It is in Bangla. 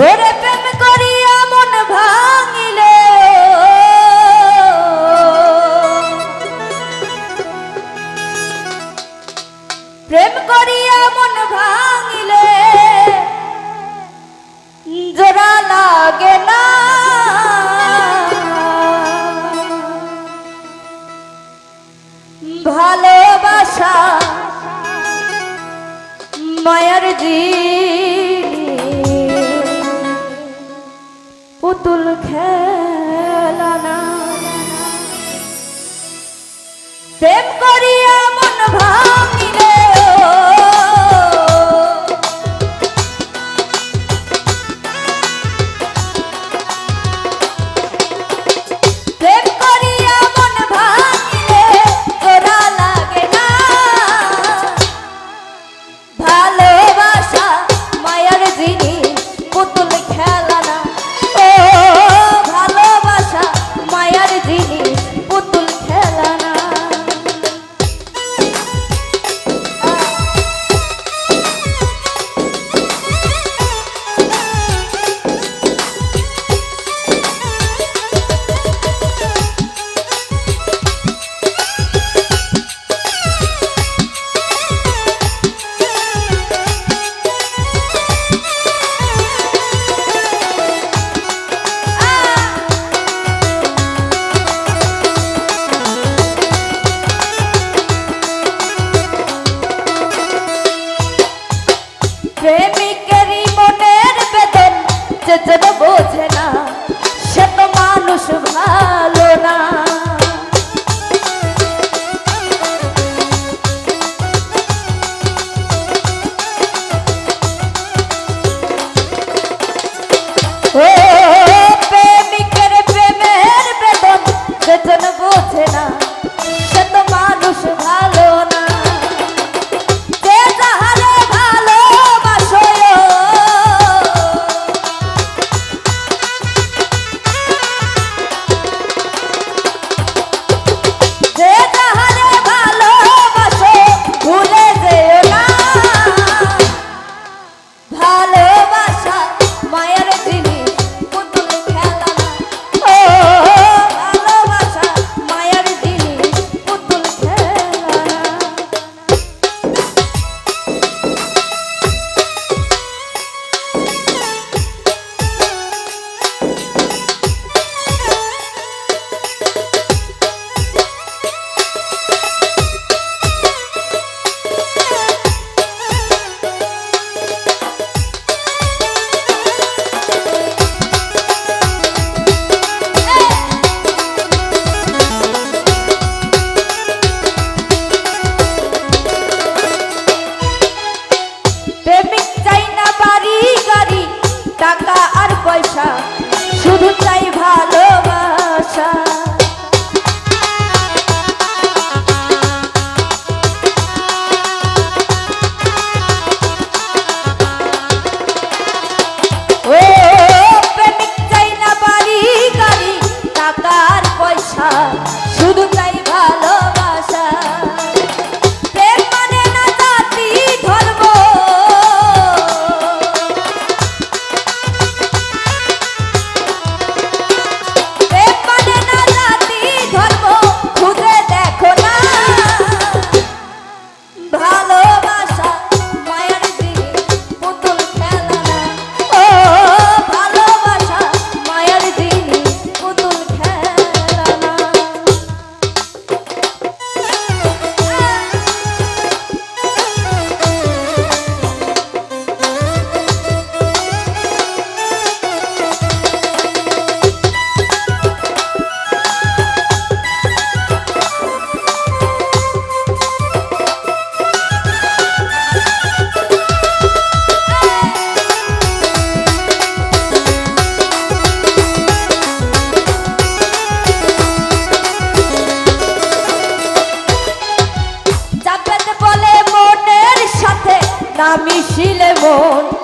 ওরে প্রেম করিয়া মন ভাঙিলে। প্রেম করিয়া মন ভাঙিলে। জোড়া লাগে না। ভালোবাসা মায়ার জীব। পুতুল খেলানা। দেব করি যেতে দামি শিলে মন